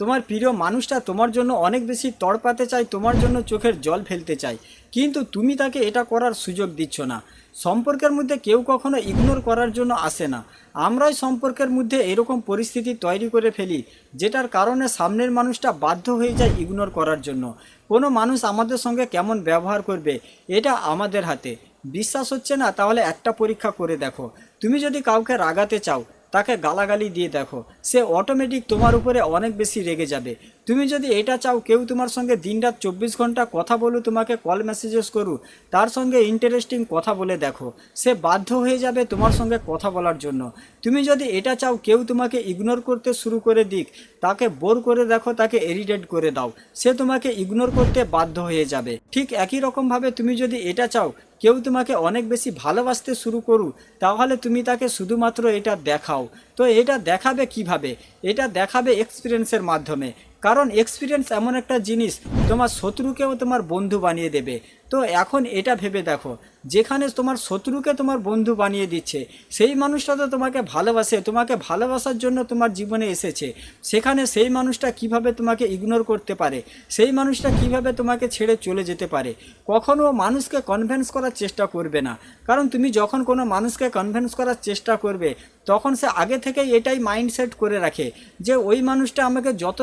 তোমার প্রিয় মানুষটা তোমার জন্য অনেক বেশি তড়পাতে চায়, তোমার জন্য চোখের জল ফেলতে চায়। কিন্তু তুমি তাকে এটা করার সুযোগ দিচ্ছ না। সম্পর্কের মধ্যে কেউ কখনো ইগনোর করার জন্য আসে না। আমরাই সম্পর্কের মধ্যে এরকম পরিস্থিতি তৈরি করে ফেলি, যেটার কারণে সামনের মানুষটা বাধ্য হয়ে যায় ইগনোর করার জন্য। কোনো মানুষ আমাদের সঙ্গে কেমন ব্যবহার করবে, এটা আমাদের হাতে। বিশ্বাস হচ্ছে না, তাহলে একটা পরীক্ষা করে দেখো। তুমি যদি কাউকে রাগাতে চাও তাকে গালাগালি দিয়ে দেখো। সে অটোমেটিক তোমার উপরে অনেক বেশি রেগে যাবে। তুমি যদি এটা চাও, কেউ তোমার সঙ্গে দিনরাত চব্বিশ ঘণ্টা কথা বলু, তোমাকে কল মেসেজেস করু তার সঙ্গে ইন্টারেস্টিং কথা বলে দেখো। সে বাধ্য হয়ে যাবে তোমার সঙ্গে কথা বলার জন্য। তুমি যদি এটা চাও, কেউ তোমাকে ইগনোর করতে শুরু করে দিক। তাকে বোর করে দেখো, তাকে এরিটেট করে দাও। সে তোমাকে ইগনোর করতে বাধ্য হয়ে যাবে। ঠিক একই রকমভাবে তুমি যদি এটা চাও কেউ তোমাকে অনেক বেশি ভালোবাসতে শুরু করু তাহলে তুমি তাকে শুধুমাত্র এটা দেখাও। তো এটা দেখাবে কীভাবে? এটা দেখাবে এক্সপিরিয়েন্সের মাধ্যমে। কারণ এক্সপিরিয়েন্স এমন একটা জিনিস, তোমার শত্রুকেও তোমার বন্ধু বানিয়ে দেবে। তো এখন এটা ভেবে দেখো, যেখানে তোমার শত্রুকে তোমার বন্ধু বানিয়ে দিচ্ছে, সেই মানুষটা তো তোমাকে ভালোবাসে, তোমাকে ভালোবাসার জন্য তোমার জীবনে এসেছে। সেখানে সেই মানুষটা কীভাবে তোমাকে ইগনোর করতে পারে? সেই মানুষটা কীভাবে তোমাকে ছেড়ে চলে যেতে পারে? কখনো মানুষকে কনভেন্স করার চেষ্টা করবে না। কারণ তুমি যখন কোনো মানুষকে কনভেন্স করার চেষ্টা করবে, তখন সে আগে থেকেই এটাই মাইন্ডসেট করে রাখে যে ওই মানুষটা আমাকে যত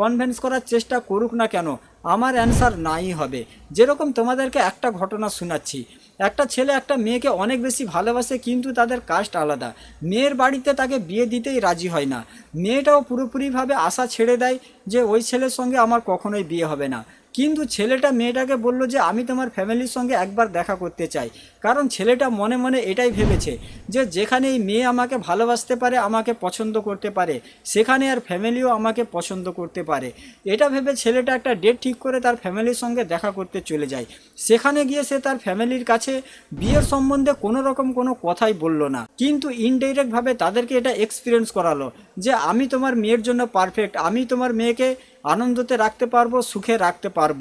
কনভেন্স করার চেষ্টা করুক না কেন আমার অ্যান্সার নাই হবে। যেরকম তোমাদেরকে একটা ঘটনা শোনাচ্ছি। একটা ছেলে একটা মেয়েকে অনেক বেশি ভালোবাসে কিন্তু তাদের কাস্ট আলাদা। মেয়ের বাড়িতে তাকে বিয়ে দিতেই রাজি হয় না। মেয়েটাও পুরোপুরিভাবে আশা ছেড়ে দেয় যে ওই ছেলের সঙ্গে আমার কখনোই বিয়ে হবে না। কিন্তু ছেলেটা মেয়েটাকে বলল যে, আমি তোমার ফ্যামিলির সঙ্গে একবার দেখা করতে চাই। কারণ ছেলেটা মনে মনে এটাই ভেবেছে যে যেখানে এই মেয়ে আমাকে ভালোবাসতে পারে, আমাকে পছন্দ করতে পারে, সেখানে আর ফ্যামিলিও আমাকে পছন্দ করতে পারে। এটা ভেবে ছেলেটা একটা ডেট ঠিক করে তার ফ্যামিলির সঙ্গে দেখা করতে চলে যায়। সেখানে গিয়ে সে তার ফ্যামিলির কাছে বিয়ের সম্বন্ধে কোনো রকম কোনো কথাই বলল না। কিন্তু ইনডাইরেক্টভাবে তাদেরকে এটা এক্সপিরিয়েন্স করালো। যে আমি তোমার মেয়ের জন্য পারফেক্ট আমি তোমার মেয়েকে আনন্দতে রাখতে পারব, সুখে রাখতে পারব।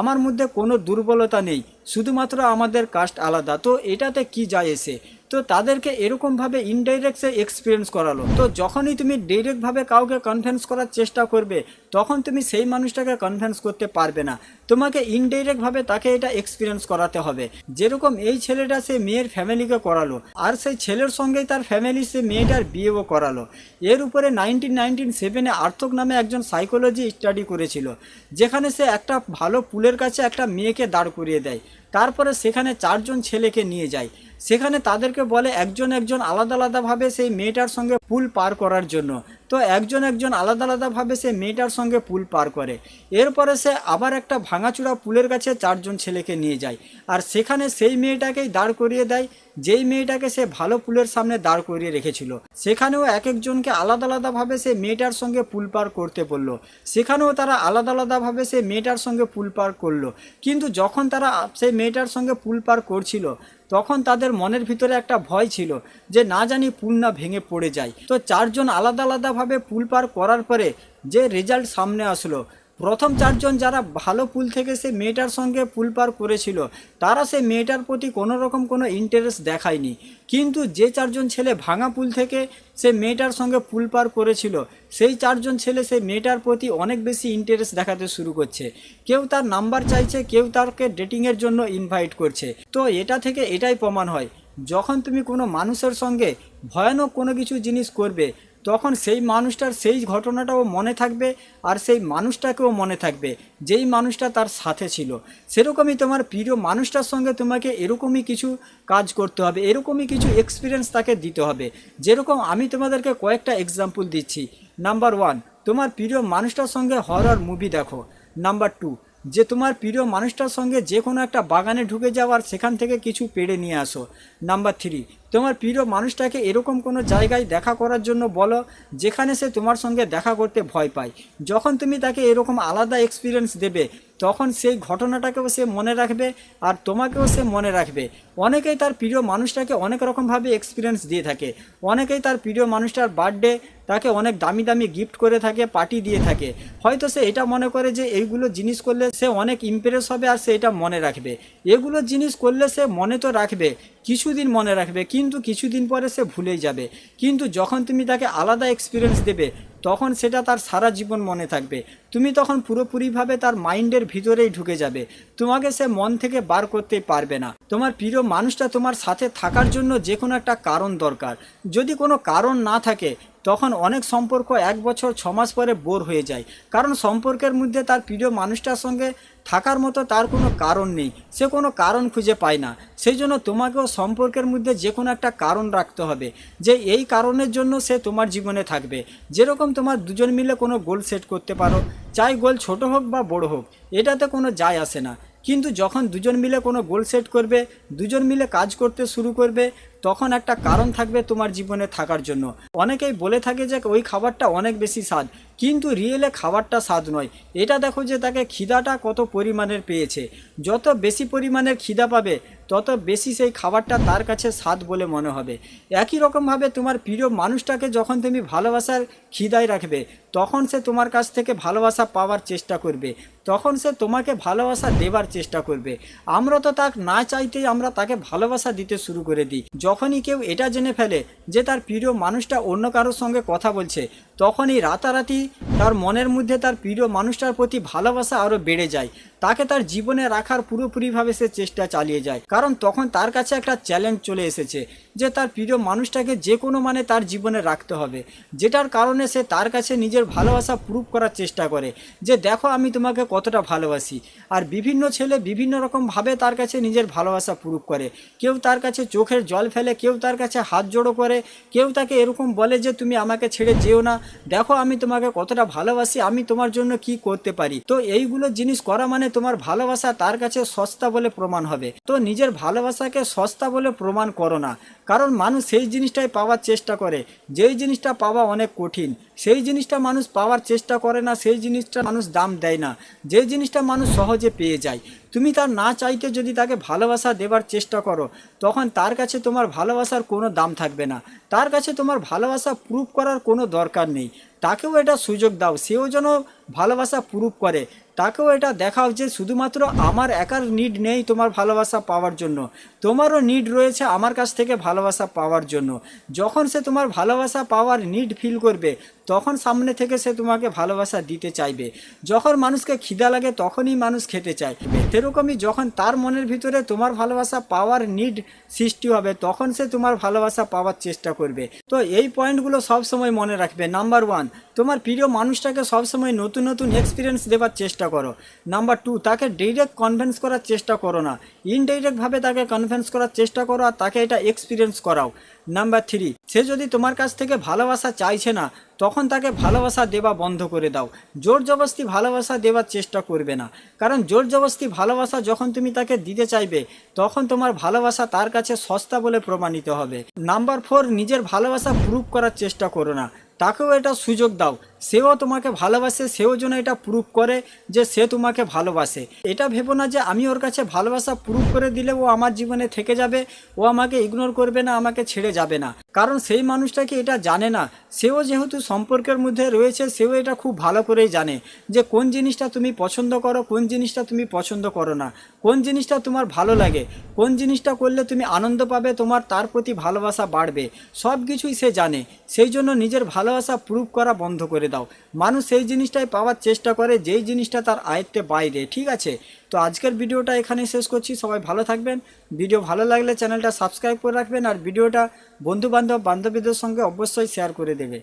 আমার মধ্যে কোনো দুর্বলতা নেই, শুধুমাত্র আমাদের কাস্ট আলাদা। তো এটাতে কি যায় এসে? তো তাদেরকে এরকমভাবে ইনডাইরেক্ট এক্সপিরিয়েন্স করালো। তো যখনই তুমি ডিরেক্টভাবে কাউকে কনভিন্স করার চেষ্টা করবে, তখন তুমি সেই মানুষটাকে কনভিন্স করতে পারবে না। তোমাকে ইনডাইরেক্টভাবে তাকে এটা এক্সপিরিয়েন্স করাতে হবে। যেরকম এই ছেলেটা সে মেয়ের ফ্যামিলিকে করালো, আর সেই ছেলের সঙ্গেই তার ফ্যামিলি সে মেয়েটার বিয়েও করালো। এর উপরে নাইনটিন নাইনটিন সেভেনে আর্থক নামে একজন সাইকোলজি স্টাডি করেছিল, যেখানে সে একটা ভালো পুলের কাছে একটা মেয়েকে দাঁড় করিয়ে দেয়। তারপরে সেখানে চারজন ছেলেকে নিয়ে যায়। সেখানে তাদেরকে বলে একজন একজন আলাদা আলাদাভাবে সেই মেয়েটার সঙ্গে পুল পার করার জন্য। তো একজন একজন আলাদা আলাদাভাবে সে মেয়েটার সঙ্গে পুল পার করে। এরপরে সে আবার একটা ভাঙাচুরা পুলের কাছে চারজন ছেলেকে নিয়ে যায়। আর সেখানে সেই মেয়েটাকেই দাঁড় করিয়ে দেয়, যেই মেয়েটাকে সে ভালো পুলের সামনে দাঁড় করিয়ে রেখেছিল। সেখানেও এক একজনকে আলাদা আলাদাভাবে সে মেয়েটার সঙ্গে পুল পার করতে বলল। সেখানেও তারা আলাদা আলাদাভাবে সে মেয়েটার সঙ্গে পুল পার করল। কিন্তু যখন তারা সেই মেয়েটার সঙ্গে পুল পার করছিল, তখন তাদের মনের ভিতরে একটা ভয় ছিল যে না জানি পুল না ভেঙে পড়ে যায়। তো চারজন আলাদা আলাদাভাবে পুল পার করার পরে যে রেজাল্ট সামনে আসলো। প্রথম চারজন যারা ভালো পুল থেকে সে মেয়েটার সঙ্গে পুল পার করেছিল, তারা সে মেয়েটার প্রতি কোনো রকম কোনো ইন্টারেস্ট দেখায়নি। কিন্তু যে চারজন ছেলে ভাঙা পুল থেকে সে মেয়েটার সঙ্গে পুল পার করেছিল, সেই চারজন ছেলে সেই মেয়েটার প্রতি অনেক বেশি ইন্টারেস্ট দেখাতে শুরু করছে। কেউ তার নাম্বার চাইছে, কেউ তাকে ডেটিংয়ের জন্য ইনভাইট করছে। তো এটা থেকে এটাই প্রমাণ হয়, যখন তুমি কোনো মানুষের সঙ্গে ভয়ানক কোনো কিছু জিনিস করবে তখন সেই মানুষটার সেই ঘটনাটাও মনে থাকবে আর সেই মানুষটাকেও মনে থাকবে। যেই মানুষটা তার সাথে ছিল। সেরকমই তোমার প্রিয় মানুষটার সঙ্গে তোমাকে এরকমই কিছু কাজ করতে হবে, এরকমই কিছু এক্সপিরিয়েন্স তাকে দিতে হবে। যেরকম আমি তোমাদেরকে কয়েকটা এক্সাম্পল দিচ্ছি। নাম্বার ওয়ান তোমার প্রিয় মানুষটার সঙ্গে হরর মুভি দেখো। নাম্বার টু যে তোমার প্রিয় মানুষটার সঙ্গে যে কোনো একটা বাগানে ঢুকে যাও আর সেখান থেকে কিছু পেড়ে নিয়ে আসো। নাম্বার থ্রি তোমার প্রিয় মানুষটাকে এরকম কোনো জায়গায় দেখা করার জন্য বলো, যেখানে সে তোমার সঙ্গে দেখা করতে ভয় পায়। যখন তুমি তাকে এরকম আলাদা এক্সপিরিয়েন্স দেবে তখন সেই ঘটনাটাকেও সে মনে রাখবে আর তোমাকেও সে মনে রাখবে। অনেকেই তার প্রিয় মানুষটাকে অনেক রকমভাবে এক্সপিরিয়েন্স দিয়ে থাকে। অনেকেই তার প্রিয় মানুষটার বার্থডে তাকে অনেক দামি দামি গিফট করে থাকে পার্টি দিয়ে থাকে। হয়তো সে এটা মনে করে যে এইগুলো জিনিস করলে সে অনেক ইমপ্রেস হবে আর সে এটা মনে রাখবে। এগুলো জিনিস করলে সে মনে তো রাখবে, কিছুদিন মনে রাখবে, কিন্তু কিছুদিন পরে সে ভুলেই যাবে। কিন্তু যখন তুমি তাকে আলাদা এক্সপিরিয়েন্স দেবে তখন সেটা তার সারা জীবন মনে থাকবে। তুমি তখন পুরোপুরিভাবে তার মাইন্ডের ভিতরেই ঢুকে যাবে। তোমাকে সে মন থেকে বার করতে পারবে না। তোমার প্রিয় মানুষটা তোমার সাথে থাকার জন্য যে কোনো একটা কারণ দরকার। যদি কোনো কারণ না থাকে, তখন অনেক সম্পর্ক এক বছর ছমাস পরে বোর হয়ে যায়। কারণ সম্পর্কের মধ্যে তার প্রিয় মানুষটার সঙ্গে থাকার মতো তার কোনো কারণ নেই। সে কোনো কারণ খুঁজে পায় না। সেই জন্য তোমাকেও সম্পর্কের মধ্যে যে কোনো একটা কারণ রাখতে হবে, যে এই কারণের জন্য সে তোমার জীবনে থাকবে। যেরকম তোমার দুজন মিলে কোনো গোল সেট করতে পারো, চাই গোল ছোট হোক বা বড় হোক, এটাতে কোনো যায় আসে না। কিন্তু যখন দুজন মিলে কোনো গোল সেট করবে, দুজন মিলে কাজ করতে শুরু করবে, তখন একটা কারণ থাকবে তোমার জীবনে থাকার জন্য। অনেকেই বলে থাকে যে ওই খাবারটা অনেক বেশি স্বাদ কিন্তু রিয়েলে খাবারটা স্বাদ নয়। এটা দেখো যে তাকে খিদাটা কত পরিমাণের পেয়েছে। যত বেশি পরিমাণের খিদা পাবে, তত বেশি সেই খাবারটা তার কাছে স্বাদ বলে মনে হবে। একই রকমভাবে তোমার প্রিয় মানুষটাকে যখন তুমি ভালোবাসার খিদায় রাখবে, তখন সে তোমার কাছ থেকে ভালোবাসা পাওয়ার চেষ্টা করবে। তখন সে তোমাকে ভালোবাসা দেবার চেষ্টা করবে। আমরা তো তাক না চাইতেই আমরা তাকে ভালোবাসা দিতে শুরু করে দিই। যখনই কেউ এটা জেনে ফেলে যে তার প্রিয় মানুষটা অন্য কারোর সঙ্গে কথা বলছে, তখনই রাতারাতি তার মনের মধ্যে তার প্রিয় মানুষটার প্রতি ভালোবাসা আরও বেড়ে যায়। তাকে তার জীবনে রাখার পুরোপুরিভাবে সে চেষ্টা চালিয়ে যায়। কারণ তখন তার কাছে একটা চ্যালেঞ্জ চলে এসেছে, যে তার প্রিয় মানুষটাকে যে কোনো মানে তার জীবনে রাখতে হবে। যেটার কারণে সে তার কাছে নিজের ভালোবাসা প্রুভ করার চেষ্টা করে, যে দেখো আমি তোমাকে কতটা ভালোবাসি। আর বিভিন্ন ছেলে বিভিন্ন রকমভাবে তার কাছে নিজের ভালোবাসা প্রুভ করে। কেউ তার কাছে চোখের জল ফেলে, কেউ তার কাছে হাত জোড়ো করে, কেউ তাকে এরকম বলে যে তুমি আমাকে ছেড়ে যেও না, দেখো আমি তোমাকে কতটা ভালোবাসি, আমি তোমার জন্য কি করতে পারি। তো এইগুলো জিনিস করা মানে তোমার ভালোবাসা তার কাছে সস্তা বলে প্রমাণ হবে। তো নিজের ভালোবাসাকে সস্তা বলে প্রমাণ করো না। কারণ মানুষ সেই জিনিসটাই পাওয়ার চেষ্টা করে। যেই জিনিসটা পাওয়া অনেক কঠিন। সেই জিনিসটা মানুষ পাওয়ার চেষ্টা করে না, সেই জিনিসটা মানুষ দাম দেয় না। যে জিনিসটা মানুষ সহজে পেয়ে যায়। তুমি তার না চাইতে যদি তাকে ভালোবাসা দেবার চেষ্টা করো, তখন তার কাছে তোমার ভালোবাসার কোনো দাম থাকবে না। তার কাছে তোমার ভালোবাসা প্রুভ করার কোনো দরকার নেই। তাকেও এটা সুযোগ দাও, সেও যেন ভালোবাসা প্রুভ করে। তাকেও এটা দেখাও যে শুধুমাত্র আমার একার নিড নেই তোমার ভালোবাসা পাওয়ার জন্য। তোমারও নিড রয়েছে আমার কাছ থেকে ভালোবাসা পাওয়ার জন্য। যখন সে তোমার ভালোবাসা পাওয়ার নিড ফিল করবে তখন সামনে থেকে সে তোমাকে ভালোবাসা দিতে চাইবে। যখন মানুষকে খিদা লাগে, তখনই মানুষ খেতে চায়। সেরকমই যখন তার মনের ভিতরে তোমার ভালোবাসা পাওয়ার নিড সৃষ্টি হবে, তখন সে তোমার ভালোবাসা পাওয়ার চেষ্টা করবে। তো এই পয়েন্টগুলো সবসময় মনে রাখবে। নাম্বার ওয়ান তোমার প্রিয় মানুষটাকে সবসময় নতুন নতুন এক্সপিরিয়েন্স দেওয়ার চেষ্টা করো। নাম্বার টু তাকে ডিরেক্ট কনভিন্স করার চেষ্টা করো না। ইনডাইরেক্টভাবে তাকে কনভিন্স করার চেষ্টা করো আর তাকে এটা এক্সপিরিয়েন্স করাও। নাম্বার থ্রি সে যদি তোমার কাছ থেকে ভালোবাসা চাইছে না, তখন তাকে ভালোবাসা দেওয়া বন্ধ করে দাও। জোর জবস্তি ভালোবাসা দেওয়ার চেষ্টা করবে না। কারণ জোর জবস্তি ভালোবাসা যখন তুমি তাকে দিতে চাইবে, তখন তোমার ভালোবাসা তার কাছে সস্তা বলে প্রমাণিত হবে। নাম্বার ফোর নিজের ভালোবাসা প্রুভ করার চেষ্টা করো না। তাকেও এটা সুযোগ দাও। সেও তোমাকে ভালোবাসে, সেও যেন এটা প্রুভ করে যে সে তোমাকে ভালোবাসে। এটা ভেবো না যে আমি ওর কাছে ভালোবাসা প্রুভ করে দিলে ও আমার জীবনে থেকে যাবে, ও আমাকে ইগনোর করবে না, আমাকে ছেড়ে যাবে না। কারণ সেই মানুষটাকে এটা জানে না। সেও যেহেতু সম্পর্কের মধ্যে রয়েছে, সেও এটা খুব ভালো করেই জানে যে কোন জিনিসটা তুমি পছন্দ করো, কোন জিনিসটা তুমি পছন্দ করো না। কোন জিনিসটা তোমার ভালো লাগে, কোন জিনিসটা করলে তুমি আনন্দ পাবে, তোমার তার প্রতি ভালোবাসা বাড়বে। সব কিছুই সে জানে। সেই জন্য নিজের ভালোবাসা প্রুভ করা বন্ধ করে দাও। মানুষ সেই জিনিসটাই পাওয়ার চেষ্টা করে, যেই জিনিসটা তার আয়ত্তে বাইরে। ঠিক আছে? তো আজকের ভিডিওটা এখানে শেষ করছি। সবাই ভালো থাকবেন। ভিডিও ভালো লাগলে চ্যানেলটা সাবস্ক্রাইব করে রাখবেন আর ভিডিওটা বন্ধুবান্ধব বান্ধবীদের সঙ্গে অবশ্যই শেয়ার করে দেবে।